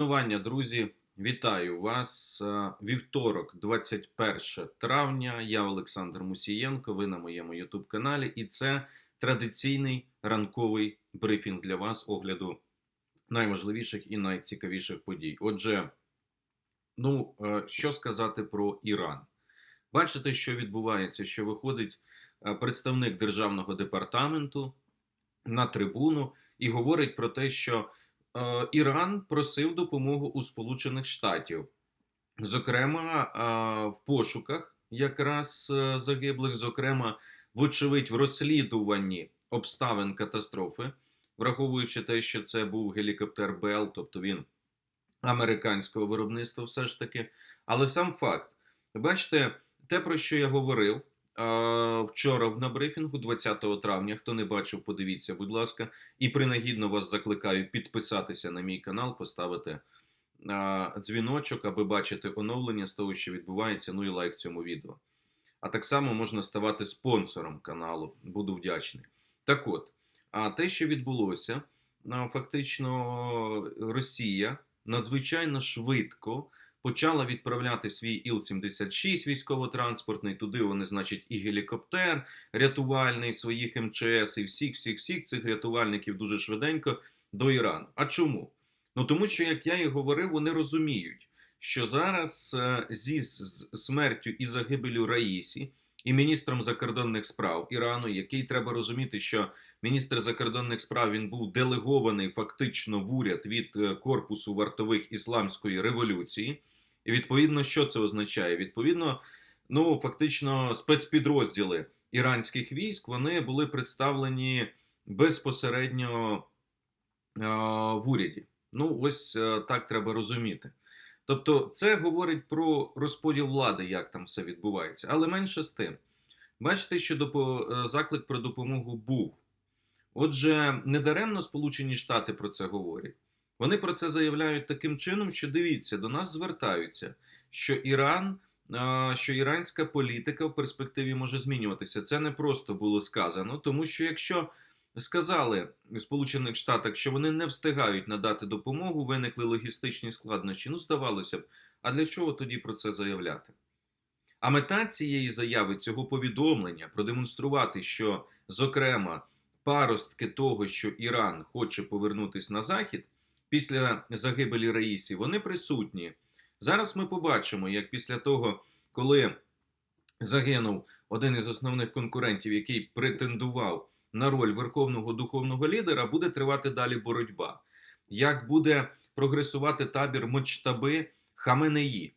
Шанування, друзі, вітаю вас. Е, Вівторок, 21 травня. Я Олександр Мусієнко. Ви на моєму youtube каналі, і це традиційний ранковий брифінг для вас огляду найважливіших і найцікавіших подій. Отже, ну е, що сказати про Іран? Бачите, що відбувається, що виходить е, представник державного департаменту на трибуну і говорить про те, що Іран просив допомогу у Сполучених Штатів, зокрема е, в пошуках якраз е, загиблих, зокрема, вочевидь, в розслідуванні обставин катастрофи, враховуючи те, що це був гелікоптер Бел, тобто він американського виробництва, все ж таки. Але сам факт, бачите, те, про що я говорив. Вчора на брифінгу, 20 травня, хто не бачив, подивіться, будь ласка, і принагідно вас закликаю підписатися на мій канал, поставити дзвіночок, аби бачити оновлення з того, що відбувається. Ну і лайк цьому відео. А так само можна ставати спонсором каналу. Буду вдячний. Так от, а те, що відбулося, фактично Росія надзвичайно швидко почала відправляти свій Іл-76 військово-транспортний. Туди вони, значить, і гелікоптер рятувальний своїх МЧС, і всіх, всіх, всіх цих рятувальників дуже швиденько до Ірану. А чому? Ну тому що, як я і говорив, вони розуміють, що зараз е, зі смертю і загибелю Раїсі і міністром закордонних справ Ірану, який треба розуміти, що міністр закордонних справ він був делегований фактично в уряд від е, корпусу вартових ісламської революції. І відповідно, що це означає? Відповідно, ну фактично, спецпідрозділи іранських військ вони були представлені безпосередньо е, в уряді. Ну, ось е, так треба розуміти. Тобто, це говорить про розподіл влади, як там все відбувається. Але менше з тим, бачите, що допо- е, заклик про допомогу був. Отже, недаремно Сполучені Штати про це говорять. Вони про це заявляють таким чином, що дивіться, до нас звертаються, що Іран, що іранська політика в перспективі може змінюватися. Це не просто було сказано, тому що якщо сказали в Сполучених Штатах, що вони не встигають надати допомогу, виникли логістичні складнощі. Ну, здавалося б, а для чого тоді про це заявляти? А мета цієї заяви, цього повідомлення, продемонструвати, що, зокрема, паростки того, що Іран хоче повернутися на захід після загибелі Раїсі, вони присутні. Зараз ми побачимо, як після того, коли загинув один із основних конкурентів, який претендував на роль верховного духовного лідера, буде тривати далі боротьба. Як буде прогресувати табір Мочтаби Хаменеї?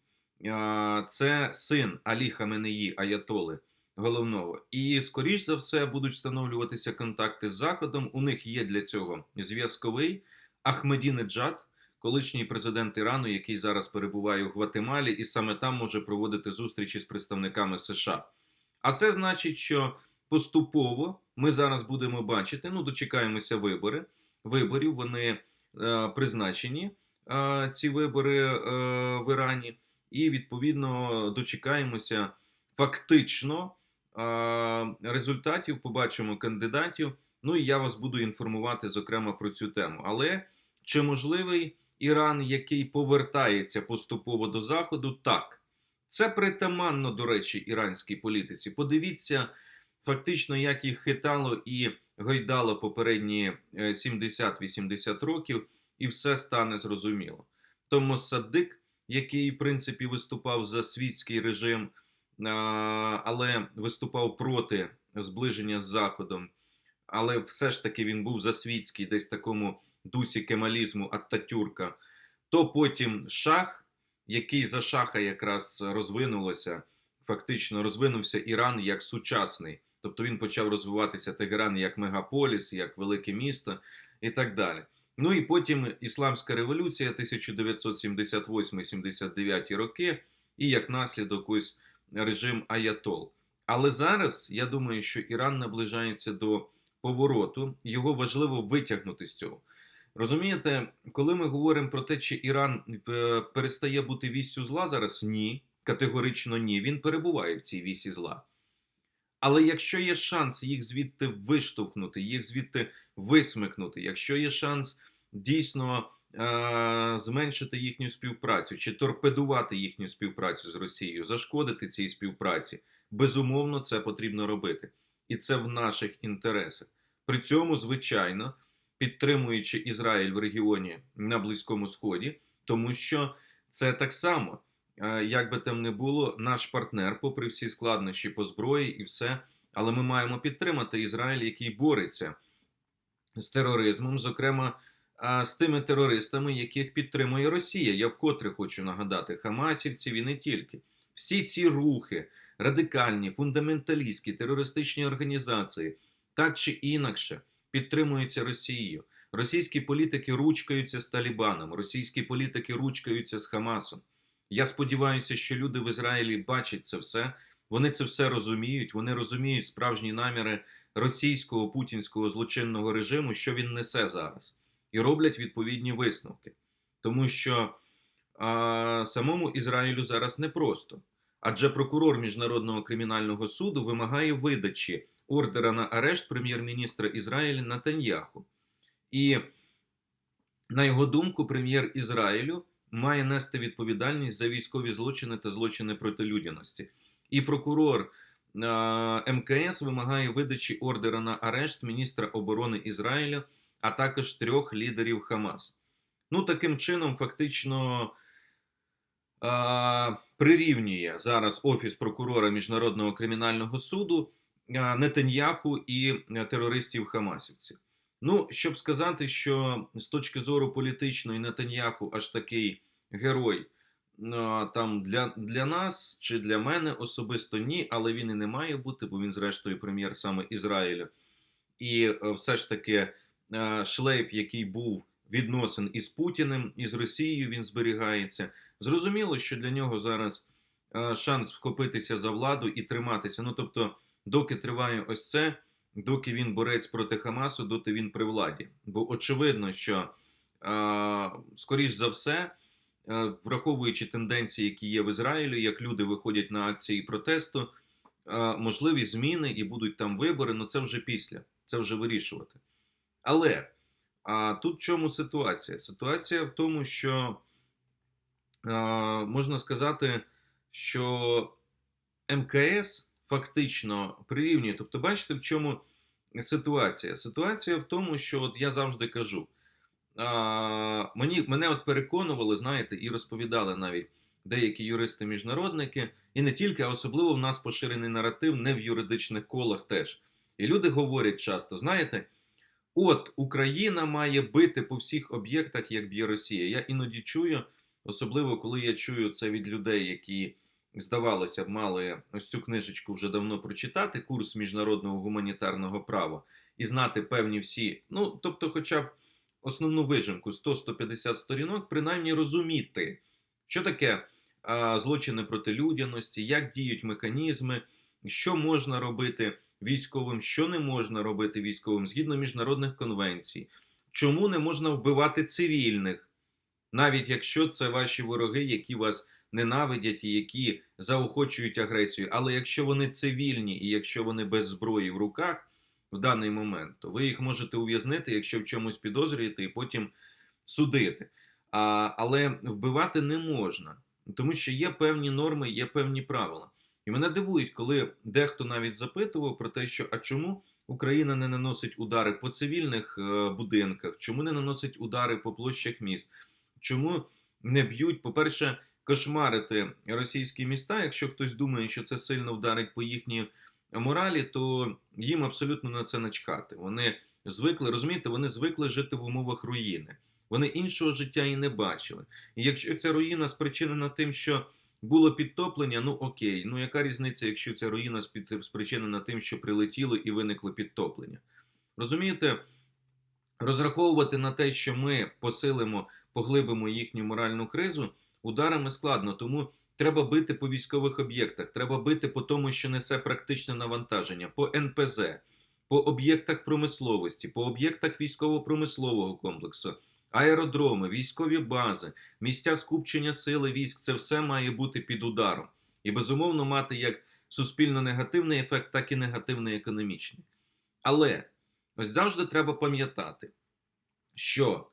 Це син Алі Хаменеї Аятоли головного. І, скоріш за все, будуть встановлюватися контакти з Заходом. У них є для цього зв'язковий Ахмедінеджад, колишній президент Ірану, який зараз перебуває у Гватемалі, і саме там може проводити зустрічі з представниками США. А це значить, що поступово ми зараз будемо бачити. Ну, дочекаємося вибори. Виборів вони е, призначені, е, ці вибори е, в Ірані, і відповідно дочекаємося фактично е, результатів. Побачимо кандидатів. Ну і я вас буду інформувати зокрема про цю тему. Але чи можливий Іран, який повертається поступово до Заходу? Так. Це притаманно, до речі, іранській політиці. Подивіться, фактично, як їх хитало і гойдало попередні е, 70-80 років, і все стане зрозуміло. Тому Садик, який, в принципі, виступав за світський режим, але виступав проти зближення з Заходом, але все ж таки він був за світський, десь такому дусі кемалізму Аттатюрка, то потім шах, який за шаха якраз розвинулося, фактично розвинувся Іран як сучасний. Тобто він почав розвиватися Тегеран як мегаполіс, як велике місто і так далі. Ну і потім Ісламська революція 1978-79 роки, і як наслідок ось режим Аятол. Але зараз я думаю, що Іран наближається до повороту, його важливо витягнути з цього. Розумієте, коли ми говоримо про те, чи Іран е, перестає бути віссю зла зараз, ні, категорично ні. Він перебуває в цій вісі зла. Але якщо є шанс їх звідти виштовхнути, їх звідти висмикнути, якщо є шанс дійсно е, зменшити їхню співпрацю чи торпедувати їхню співпрацю з Росією, зашкодити цій співпраці. Безумовно, це потрібно робити. І це в наших інтересах. При цьому, звичайно, підтримуючи Ізраїль в регіоні на Близькому Сході, тому що це так само, е, як би там не було, наш партнер, попри всі складнощі по зброї і все. Але ми маємо підтримати Ізраїль, який бореться з тероризмом, зокрема з тими терористами, яких підтримує Росія. Я вкотре хочу нагадати Хамасівців і не тільки. Всі ці рухи, радикальні, фундаменталістські, терористичні організації, так чи інакше підтримуються Росією. Російські політики ручкаються з Талібаном, російські політики ручкаються з Хамасом. Я сподіваюся, що люди в Ізраїлі бачать це все. Вони це все розуміють. Вони розуміють справжні наміри російського путінського злочинного режиму, що він несе зараз, і роблять відповідні висновки. Тому що а, самому Ізраїлю зараз непросто. Адже прокурор Міжнародного кримінального суду вимагає видачі ордера на арешт прем'єр-міністра Ізраїля Натаньяху. І, на його думку, прем'єр Ізраїлю має нести відповідальність за військові злочини та злочини проти людяності. І прокурор МКС вимагає видачі ордера на арешт міністра оборони Ізраїля, а також трьох лідерів Хамас. Ну, таким чином, фактично прирівнює зараз Офіс прокурора Міжнародного кримінального суду Нетаньяху і е, терористів Хамасівців. Ну, щоб сказати, що з точки зору політичної Нетаньяху аж такий герой там для, для нас чи для мене особисто ні, але він і не має бути, бо він, зрештою, прем'єр саме Ізраїля. І е, все ж таки е, шлейф, який був відносин із Путіним, і з Росією, він зберігається. Зрозуміло, що для нього зараз е, шанс вхопитися за владу і триматися. Ну тобто, доки триває ось це, доки він борець проти Хамасу, доти він при владі. Бо очевидно, що скоріш за все. Е, враховуючи тенденції, які є в Ізраїлі, як люди виходять на акції протесту, е, можливі зміни і будуть там вибори, але це вже після, це вже вирішувати. Але а тут в чому ситуація? Ситуація в тому, що е, можна сказати, що МКС фактично прирівнює. Тобто, бачите, в чому ситуація? Ситуація в тому, що от я завжди кажу мені, мене от переконували, знаєте, і розповідали навіть деякі юристи-міжнародники, і не тільки, а особливо в нас поширений наратив не в юридичних колах теж. І люди говорять часто: знаєте, от Україна має бити по всіх об'єктах, як б'є Росія. Я іноді чую, особливо коли я чую це від людей, які. Здавалося б, мали ось цю книжечку вже давно прочитати, курс міжнародного гуманітарного права і знати певні всі, ну тобто, хоча б основну вижимку 100-150 сторінок, принаймні розуміти, що таке а, злочини проти людяності, як діють механізми, що можна робити військовим, що не можна робити військовим згідно міжнародних конвенцій, чому не можна вбивати цивільних, навіть якщо це ваші вороги, які вас ненавидять і які заохочують агресію. Але якщо вони цивільні і якщо вони без зброї в руках в даний момент, то ви їх можете ув'язнити, якщо в чомусь підозрюєте, і потім судити. А, Але вбивати не можна, тому що є певні норми, є певні правила. І мене дивують, коли дехто навіть запитував про те, що а чому Україна не наносить удари по цивільних е, будинках, чому не наносить удари по площах міст, чому не б'ють, по-перше, кошмарити російські міста, якщо хтось думає, що це сильно вдарить по їхній моралі, то їм абсолютно на це начкати. Вони звикли, розумієте, вони звикли жити в умовах руїни. Вони іншого життя і не бачили. І якщо ця руїна спричинена тим, що було підтоплення, ну окей, ну яка різниця, якщо ця руїна спричинена тим, що прилетіло і виникло підтоплення? Розумієте, розраховувати на те, що ми посилимо, поглибимо їхню моральну кризу, ударами складно, тому Треба бити по військових об'єктах, треба бити по тому, що несе практичне навантаження, по НПЗ, по об'єктах промисловості, по об'єктах військово-промислового комплексу, аеродроми, військові бази, місця скупчення сили військ це все має бути під ударом. І безумовно мати як суспільно негативний ефект, так і негативний економічний. Але ось завжди треба пам'ятати, що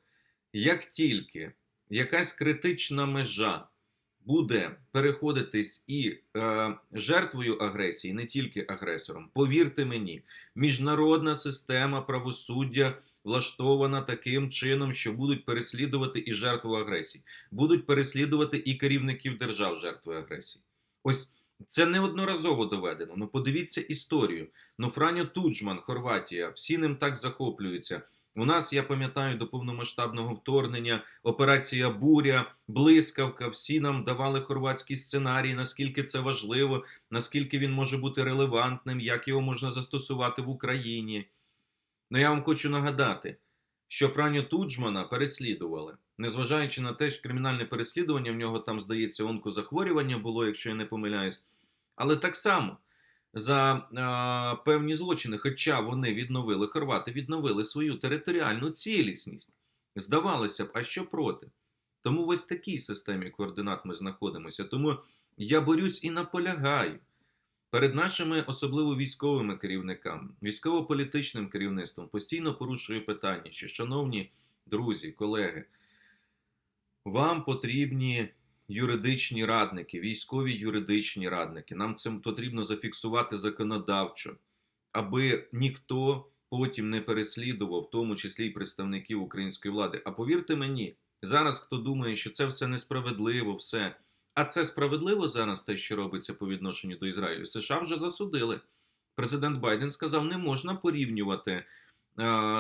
як тільки якась критична межа буде переходитись і е, жертвою агресії, не тільки агресором, повірте мені, міжнародна система правосуддя влаштована таким чином, що будуть переслідувати і жертву агресії, будуть переслідувати і керівників держав жертви агресії. Ось це неодноразово доведено. Ну подивіться історію. Ну Франьо Туджман, Хорватія, всі ним так захоплюються. У нас, я пам'ятаю, до повномасштабного вторгнення операція Буря, Блискавка. Всі нам давали хорватський сценарій, наскільки це важливо, наскільки він може бути релевантним, як його можна застосувати в Україні. Ну я вам хочу нагадати, що Франю Туджмана переслідували, незважаючи на те, що кримінальне переслідування в нього там, здається, онкозахворювання було, якщо я не помиляюсь. Але так само за а, певні злочини, хоча вони відновили, хорвати відновили свою територіальну цілісність. Здавалося б, а що проти? Тому в ось такій системі координат ми знаходимося. Тому я борюсь і наполягаю перед нашими, особливо військовими керівниками, військово-політичним керівництвом постійно порушую питання, що, шановні друзі, колеги, вам потрібні юридичні радники, військові юридичні радники. Нам це потрібно зафіксувати законодавчо, аби ніхто потім не переслідував, в тому числі й представників української влади. А повірте мені, зараз хто думає, що це все несправедливо, все. А це справедливо зараз те, що робиться по відношенню до Ізраїлю. США вже засудили. Президент Байден сказав, не можна порівнювати е,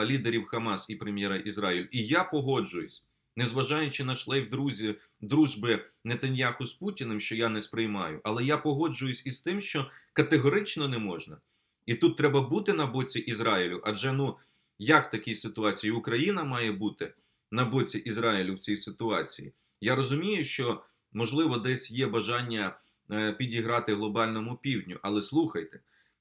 лідерів Хамас і прем'єра Ізраїлю. І я погоджуюсь, незважаючи на шлейф друзі, дружби Нетаньяху з Путіним, що я не сприймаю, але я погоджуюсь із тим, що категорично не можна. І тут треба бути на боці Ізраїлю. Адже ну як в такій ситуації Україна має бути на боці Ізраїлю в цій ситуації? Я розумію, що можливо десь є бажання е, підіграти глобальному півдню, але слухайте.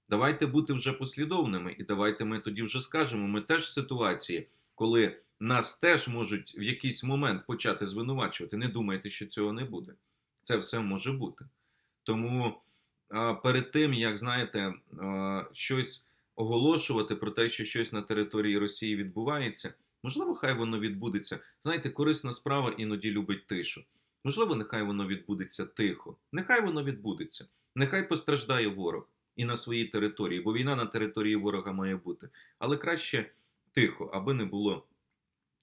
Давайте бути вже послідовними, і давайте ми тоді вже скажемо. Ми теж в ситуації, коли нас теж можуть в якийсь момент почати звинувачувати. Не думайте, що цього не буде. Це все може бути. Тому перед тим, як знаєте, щось оголошувати про те, що щось на території Росії відбувається, можливо, хай воно відбудеться. Знаєте, корисна справа іноді любить тишу. Можливо, нехай воно відбудеться тихо. Нехай воно відбудеться. Нехай постраждає ворог і на своїй території, бо війна на території ворога має бути. Але краще тихо, аби не було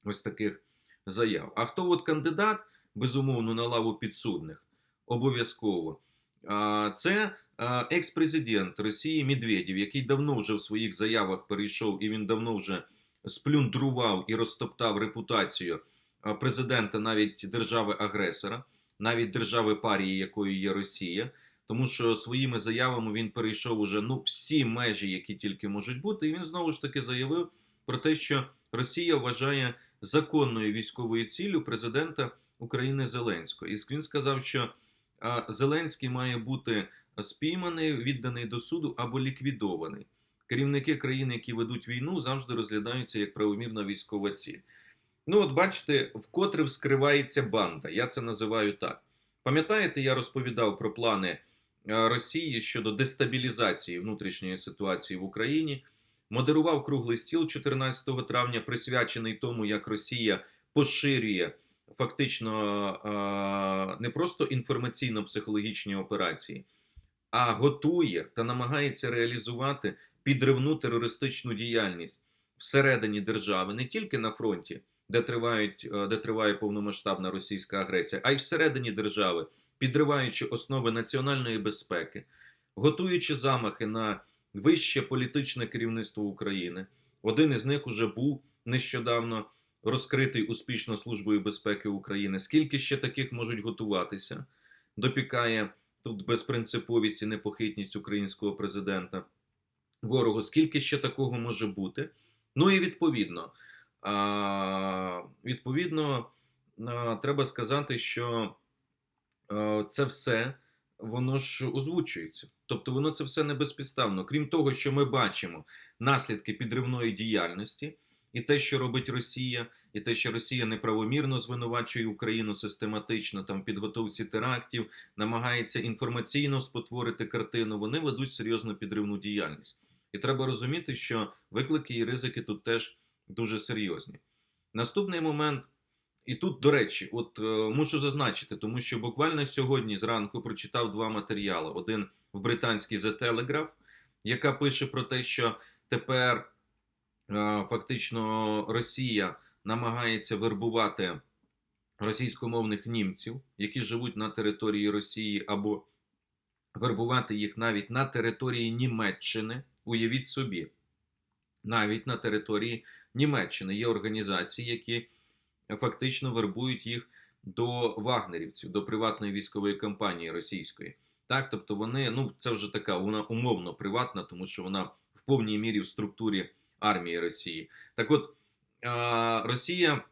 ось таких заяв. А хто от кандидат, безумовно, на лаву підсудних? Обов'язково. Це екс-президент Росії Медведєв, який давно вже в своїх заявах перейшов і він давно вже сплюндрував і розтоптав репутацію президента навіть держави-агресора, навіть держави парії, якою є Росія. Тому що своїми заявами він перейшов уже ну всі межі, які тільки можуть бути, і він знову ж таки заявив про те, що Росія вважає законною військовою ціллю президента України Зеленського. І він сказав, що Зеленський має бути спійманий, відданий до суду або ліквідований. Керівники країн, які ведуть війну, завжди розглядаються як правомірна військова ціль. Ну, от бачите, вкотре вскривається банда. Я це називаю так. Пам'ятаєте, я розповідав про плани. Росії щодо дестабілізації внутрішньої ситуації в Україні. Модерував круглий стіл 14 травня, присвячений тому, як Росія поширює фактично не просто інформаційно-психологічні операції, а готує та намагається реалізувати підривну терористичну діяльність всередині держави, не тільки на фронті, де тривають, де триває повномасштабна російська агресія, а й всередині держави підриваючи основи національної безпеки, готуючи замахи на вище політичне керівництво України. Один із них уже був нещодавно розкритий успішно Службою безпеки України. Скільки ще таких можуть готуватися? Допікає тут безпринциповість і непохитність українського президента ворогу. Скільки ще такого може бути? Ну і відповідно, відповідно, треба сказати, що це все воно ж озвучується. Тобто воно це все не безпідставно. Крім того, що ми бачимо наслідки підривної діяльності, і те, що робить Росія, і те, що Росія неправомірно звинувачує Україну систематично там підготовці терактів, намагається інформаційно спотворити картину. Вони ведуть серйозну підривну діяльність. І треба розуміти, що виклики і ризики тут теж дуже серйозні. Наступний момент і тут, до речі, от е, мушу зазначити, тому що буквально сьогодні зранку прочитав два матеріали: один в британській The Telegraph, яка пише про те, що тепер е, фактично Росія намагається вербувати російськомовних німців, які живуть на території Росії, або вербувати їх навіть на території Німеччини. Уявіть собі, навіть на території Німеччини є організації, які фактично вербують їх до вагнерівців, до приватної військової компанії російської. Так, тобто вони, ну це вже така, вона умовно приватна, тому що вона в повній мірі в структурі армії Росії. Так от Росія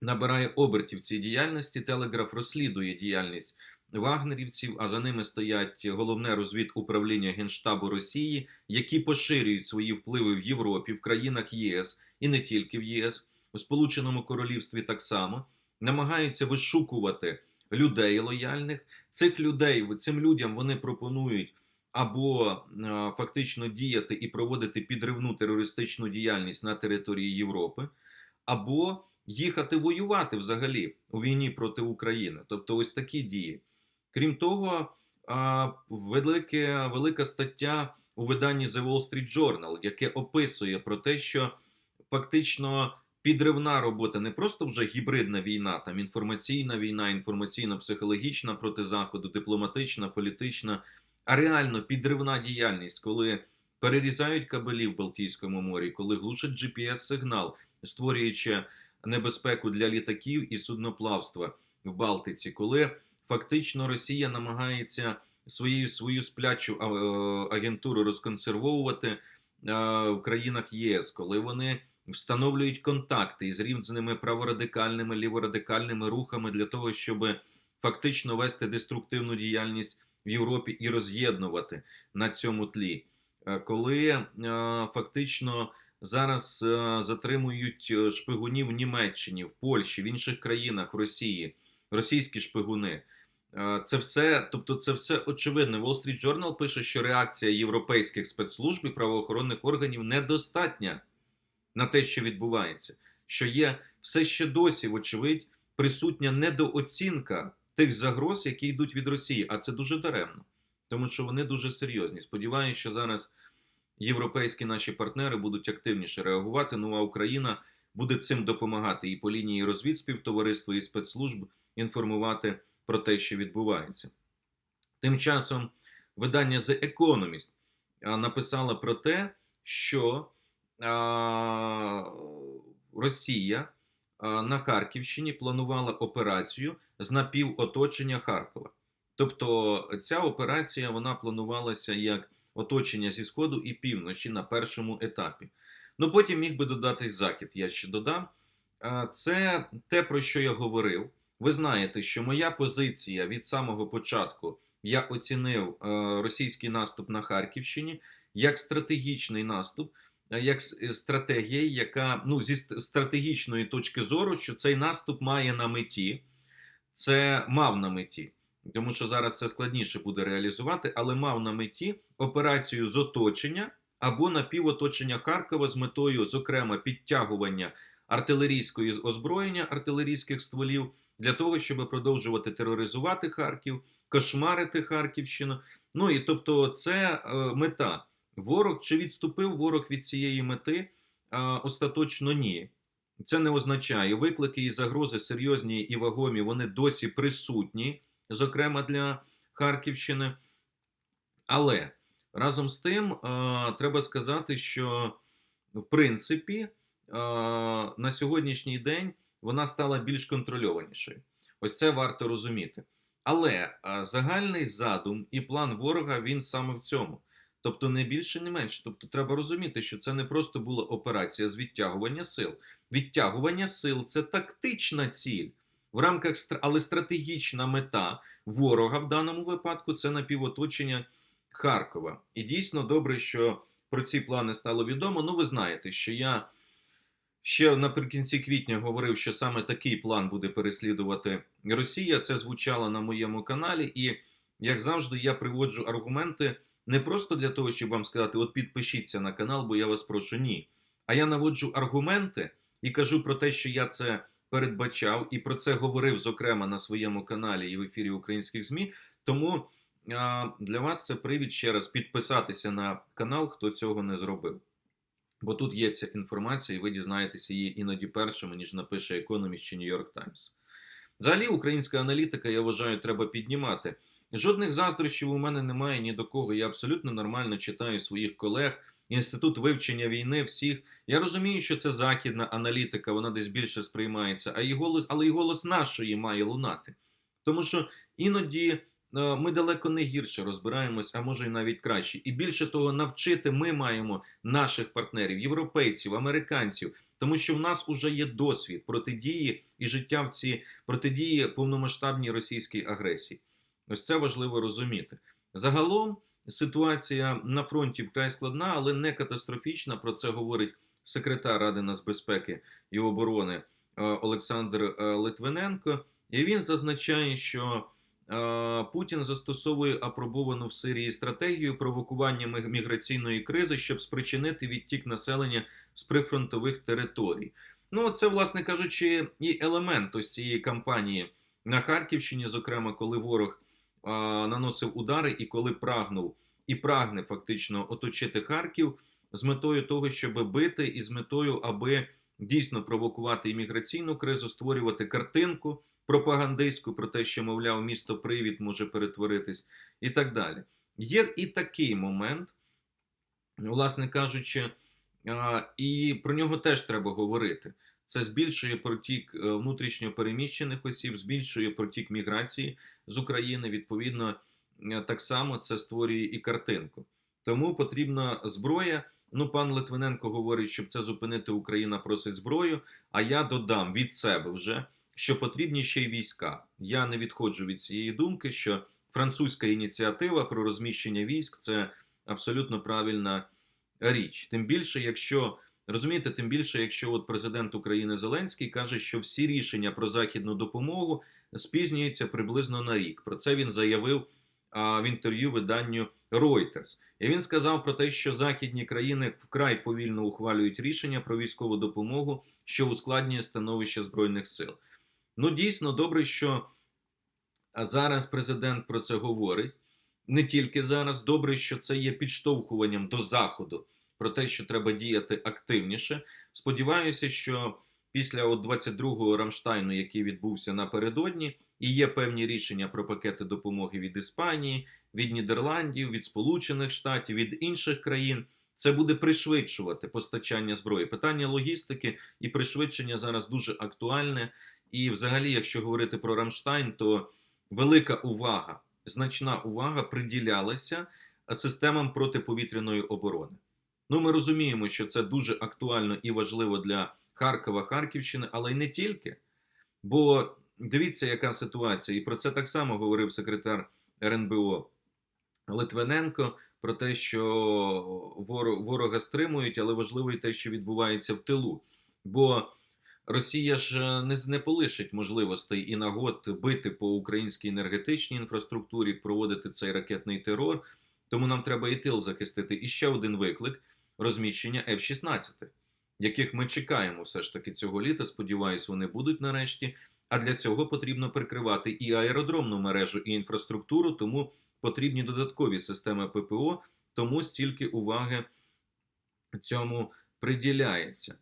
набирає обертів цій діяльності. Телеграф розслідує діяльність вагнерівців, а за ними стоять головне розвідуправління Генштабу Росії, які поширюють свої впливи в Європі, в країнах ЄС і не тільки в ЄС, у Сполученому Королівстві так само намагаються вишукувати людей лояльних. Цих людей цим людям вони пропонують або е, фактично діяти і проводити підривну терористичну діяльність на території Європи, або їхати воювати взагалі у війні проти України. Тобто, ось такі дії. Крім того, велике, велика стаття у виданні The Wall Street Journal, яке описує про те, що фактично підривна робота не просто вже гібридна війна, там інформаційна війна, інформаційно-психологічна проти заходу, дипломатична, політична, а реально підривна діяльність, коли перерізають кабелі в Балтійському морі, коли глушать GPS-сигнал, створюючи небезпеку для літаків і судноплавства в Балтиці, коли фактично Росія намагається своєю свою сплячу е, агентуру розконсервовувати в країнах ЄС, коли вони встановлюють контакти із різними праворадикальними ліворадикальними рухами для того, щоб фактично вести деструктивну діяльність в Європі і роз'єднувати на цьому тлі, Е, коли е, фактично зараз е, затримують шпигунів в Німеччині, в Польщі, в інших країнах в Росії, російські шпигуни. Це все, тобто, це все очевидно. Wall Street Journal пише, що реакція європейських спецслужб і правоохоронних органів недостатня на те, що відбувається, що є все ще досі, вочевидь, присутня недооцінка тих загроз, які йдуть від Росії. А це дуже даремно, тому що вони дуже серйозні. Сподіваюся, що зараз європейські наші партнери будуть активніше реагувати. Ну а Україна буде цим допомагати і по лінії розвідспівтовариства і спецслужб інформувати про те, що відбувається. Тим часом видання The Economist а, написало про те, що Росія на Харківщині планувала операцію з напівоточення Харкова. Тобто ця операція вона планувалася як оточення зі сходу і півночі на першому етапі. Ну потім міг би додатись захід. Я ще додам. Це те, про що я говорив. Ви знаєте, що моя позиція від самого початку я оцінив е, російський наступ на Харківщині як стратегічний наступ, як е, стратегія, яка ну зі стратегічної точки зору, що цей наступ має на меті, це мав на меті, тому що зараз це складніше буде реалізувати, але мав на меті операцію з оточення або напівоточення Харкова з метою, зокрема, підтягування артилерійської озброєння, артилерійських стволів для того, щоб продовжувати тероризувати Харків, кошмарити Харківщину. Ну і тобто, це е, мета. Ворог чи відступив ворог від цієї мети? Остаточно ні. Це не означає виклики і загрози серйозні і вагомі. Вони досі присутні, зокрема для Харківщини. Але разом з тим, треба сказати, що в принципі на сьогоднішній день вона стала більш контрольованішою. Ось це варто розуміти. Але загальний задум і план ворога він саме в цьому. Тобто не більше, не менше. Тобто треба розуміти, що це не просто була операція з відтягування сил. Відтягування сил це тактична ціль в рамках але стратегічна мета ворога в даному випадку це напівоточення Харкова. І дійсно добре, що про ці плани стало відомо. Ну, ви знаєте, що я ще наприкінці квітня говорив, що саме такий план буде переслідувати Росія. Це звучало на моєму каналі, і як завжди, я приводжу аргументи не просто для того, щоб вам сказати, от підпишіться на канал, бо я вас прошу ні. А я наводжу аргументи і кажу про те, що я це передбачав і про це говорив зокрема на своєму каналі і в ефірі українських ЗМІ. Тому для вас це привід ще раз підписатися на канал, хто цього не зробив. Бо тут є ця інформація, і ви дізнаєтеся її іноді першими, ніж напише Economist чи New York Times. Взагалі, українська аналітика, я вважаю, треба піднімати. Жодних заздрощів у мене немає ні до кого. Я абсолютно нормально читаю своїх колег, інститут вивчення війни, всіх. Я розумію, що це західна аналітика, вона десь більше сприймається, а і голос, але і голос нашої має лунати. Тому що іноді е, ми далеко не гірше розбираємось, а може й навіть краще. І більше того, навчити ми маємо наших партнерів, європейців, американців, тому що в нас вже є досвід протидії і життя в цій протидії повномасштабній російській агресії. Ось це важливо розуміти. Загалом ситуація на фронті вкрай складна, але не катастрофічна. Про це говорить секретар Ради нацбезпеки і оборони е, Олександр е, Литвиненко. І він зазначає, що е, Путін застосовує апробовану в Сирії стратегію провокування міграційної кризи, щоб спричинити відтік населення з прифронтових територій. Ну, це, власне кажучи, і елемент ось цієї кампанії на Харківщині, зокрема, коли ворог наносив удари і коли прагнув і прагне фактично оточити Харків з метою того, щоб бити, і з метою, аби дійсно провокувати імміграційну кризу, створювати картинку пропагандистську про те, що, мовляв, місто привід може перетворитись, і так далі. Є і такий момент, власне кажучи, і про нього теж треба говорити. Це збільшує потік е, внутрішньо переміщених осіб, збільшує потік міграції з України. Відповідно, е, так само це створює і картинку. Тому потрібна зброя. Ну, пан Литвиненко говорить, щоб це зупинити, Україна просить зброю. А я додам від себе вже, що потрібні ще й війська. Я не відходжу від цієї думки, що французька ініціатива про розміщення військ це абсолютно правильна річ. Тим більше, якщо розумієте, тим більше, якщо от президент України Зеленський каже, що всі рішення про західну допомогу спізнюються приблизно на рік. Про це він заявив в інтерв'ю виданню Reuters. І він сказав про те, що західні країни вкрай повільно ухвалюють рішення про військову допомогу, що ускладнює становище збройних сил. Ну, дійсно добре, що зараз президент про це говорить. Не тільки зараз, добре, що це є підштовхуванням до заходу про те, що треба діяти активніше. Сподіваюся, що після от 22-го Рамштайну, який відбувся напередодні, і є певні рішення про пакети допомоги від Іспанії, від Нідерландів, від Сполучених Штатів, від інших країн. Це буде пришвидшувати постачання зброї. Питання логістики і пришвидшення зараз дуже актуальне. І, взагалі, якщо говорити про Рамштайн, то велика увага, значна увага приділялася системам протиповітряної оборони. Ну, ми розуміємо, що це дуже актуально і важливо для Харкова, Харківщини, але й не тільки. Бо дивіться, яка ситуація, і про це так само говорив секретар РНБО Литвиненко. Про те, що ворог, ворога стримують, але важливо і те, що відбувається в тилу. Бо Росія ж не, не полишить можливостей і нагод бити по українській енергетичній інфраструктурі, проводити цей ракетний терор. Тому нам треба і тил захистити. І ще один виклик розміщення F-16, яких ми чекаємо все ж таки цього літа. Сподіваюсь, вони будуть нарешті. А для цього потрібно прикривати і аеродромну мережу, і інфраструктуру, тому потрібні додаткові системи ППО, тому стільки уваги цьому приділяється.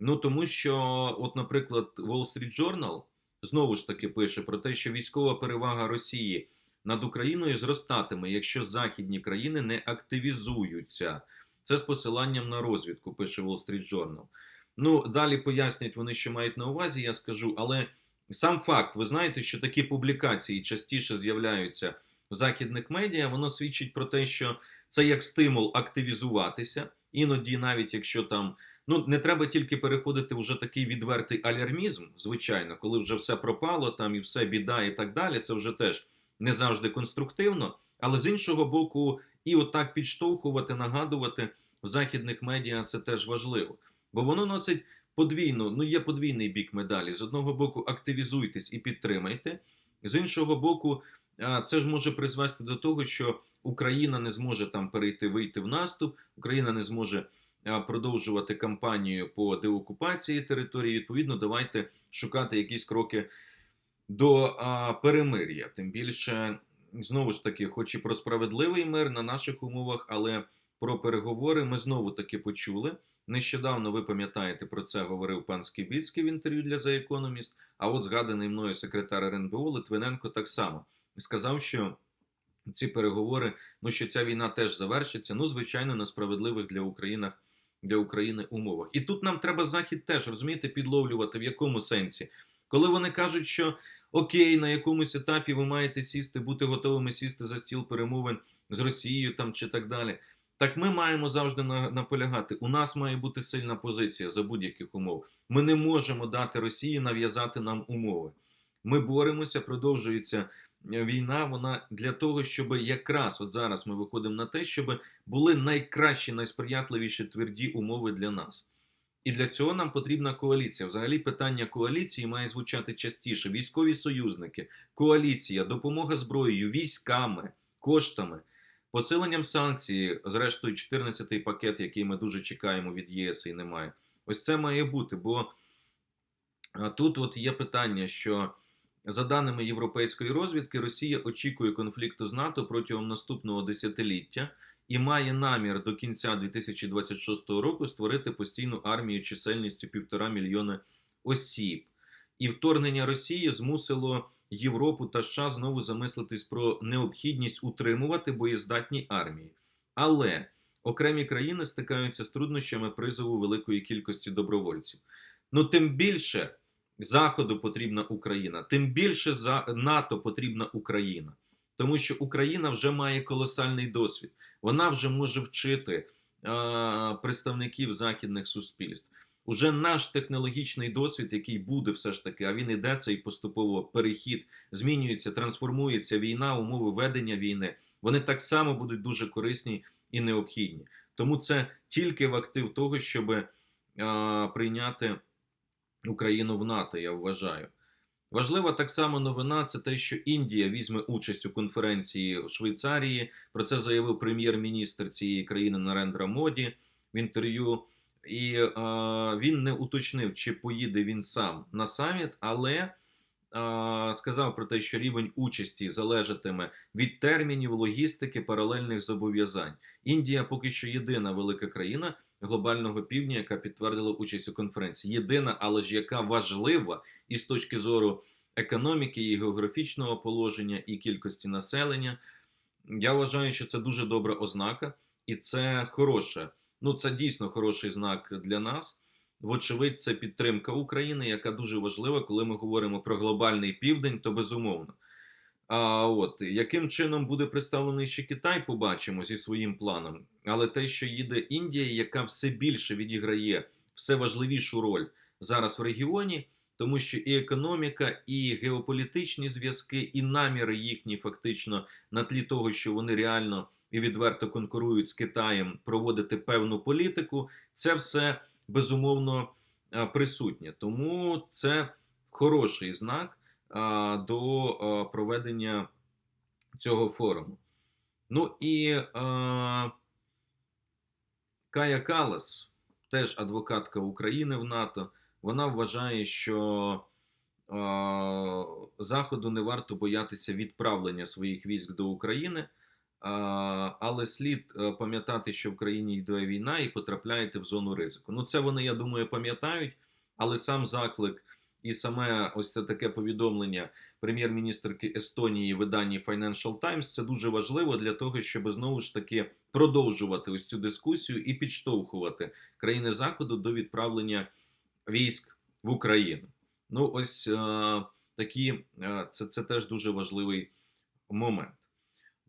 Ну тому що, от, наприклад, Wall Street Journal знову ж таки пише про те, що військова перевага Росії над Україною зростатиме, якщо західні країни не активізуються. Це з посиланням на розвідку, пише Wall Street Journal. Ну, далі пояснять вони, що мають на увазі, я скажу, але сам факт, ви знаєте, що такі публікації частіше з'являються в західних медіа, воно свідчить про те, що це як стимул активізуватися, іноді, навіть якщо там. Ну, не треба тільки переходити вже такий відвертий алярмізм, звичайно, коли вже все пропало, там і все біда, і так далі. Це вже теж не завжди конструктивно. Але з іншого боку, і отак підштовхувати, нагадувати в західних медіа це теж важливо. Бо воно носить подвійну, ну є подвійний бік медалі. З одного боку, активізуйтесь і підтримайте, з іншого боку, це ж може призвести до того, що Україна не зможе там перейти вийти в наступ, Україна не зможе продовжувати кампанію по деокупації території. Відповідно, давайте шукати якісь кроки до перемир'я. Тим більше, знову ж таки, хоч і про справедливий мир на наших умовах, але про переговори ми знову таки почули. Нещодавно ви пам'ятаєте про це говорив пан Скібіцький в інтерв'ю для The Economist, А от згаданий мною секретар РНБО Литвиненко так само сказав, що ці переговори, ну що ця війна теж завершиться. Ну, звичайно, на справедливих для України для України умовах. І тут нам треба захід теж розумієте, підловлювати в якому сенсі, коли вони кажуть, що окей, на якомусь етапі ви маєте сісти, бути готовими сісти за стіл перемовин з Росією там чи так далі. Так ми маємо завжди на- наполягати. У нас має бути сильна позиція за будь-яких умов. Ми не можемо дати Росії нав'язати нам умови. Ми боремося, продовжується е, війна. Вона для того, щоб якраз от зараз ми виходимо на те, щоб були найкращі, найсприятливіші тверді умови для нас. І для цього нам потрібна коаліція. Взагалі, питання коаліції має звучати частіше: військові союзники, коаліція, допомога зброєю, військами, коштами, посиленням санкцій, зрештою, 14-й пакет, який ми дуже чекаємо від ЄС і немає. Ось це має бути. Бо тут от є питання, що за даними європейської розвідки, Росія очікує конфлікту з НАТО протягом наступного десятиліття і має намір до кінця 2026 року створити постійну армію чисельністю півтора мільйона осіб. І вторгнення Росії змусило Європу та США знову замислитись про необхідність утримувати боєздатні армії. Але окремі країни стикаються з труднощами призову великої кількості добровольців. Ну тим більше Заходу потрібна Україна, тим більше за НАТО потрібна Україна, тому що Україна вже має колосальний досвід. Вона вже може вчити а, представників західних суспільств. Уже наш технологічний досвід, який буде все ж таки, а він іде цей поступово перехід, змінюється, трансформується війна, умови ведення війни. Вони так само будуть дуже корисні і необхідні. Тому це тільки в актив того, щоб а, прийняти Україну в НАТО, я вважаю. Важлива так само новина це те, що Індія візьме участь у конференції в Швейцарії. Про це заявив прем'єр-міністр цієї країни Нарендра Моді в інтерв'ю. І е, він не уточнив, чи поїде він сам на саміт, але сказав про те, що рівень участі залежатиме від термінів, логістики, паралельних зобов'язань. Індія поки що єдина велика країна глобального півдня, яка підтвердила участь у конференції. Єдина, але ж яка важлива і з точки зору економіки, і географічного положення, і кількості населення. Я вважаю, що це дуже добра ознака, і це хороше. Ну, це дійсно хороший знак для нас. Вочевидь, це підтримка України, яка дуже важлива, коли ми говоримо про глобальний південь, то безумовно. А от яким чином буде представлений ще Китай, побачимо зі своїм планом. Але те, що їде Індія, яка все більше відіграє все важливішу роль зараз в регіоні, тому що і економіка, і геополітичні зв'язки, і наміри їхні фактично на тлі того, що вони реально і відверто конкурують з Китаєм, проводити певну політику, це все безумовно присутнє. Тому це хороший знак до проведення цього форуму. Ну і Кая Калас, теж адвокатка України в НАТО, вона вважає, що Заходу не варто боятися відправлення своїх військ до України. Але слід е, пам'ятати, що в країні йде війна і потрапляєте в зону ризику. Ну, це вони, я думаю, пам'ятають, але сам заклик і саме ось це таке повідомлення прем'єр-міністрки Естонії виданні Financial Times це дуже важливо для того, щоб знову ж таки продовжувати ось цю дискусію і підштовхувати країни Заходу до відправлення військ в Україну. Ну, ось е, такі е, це, це теж дуже важливий момент.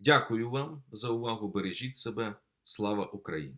Дякую вам за увагу. Бережіть себе. Слава Україні!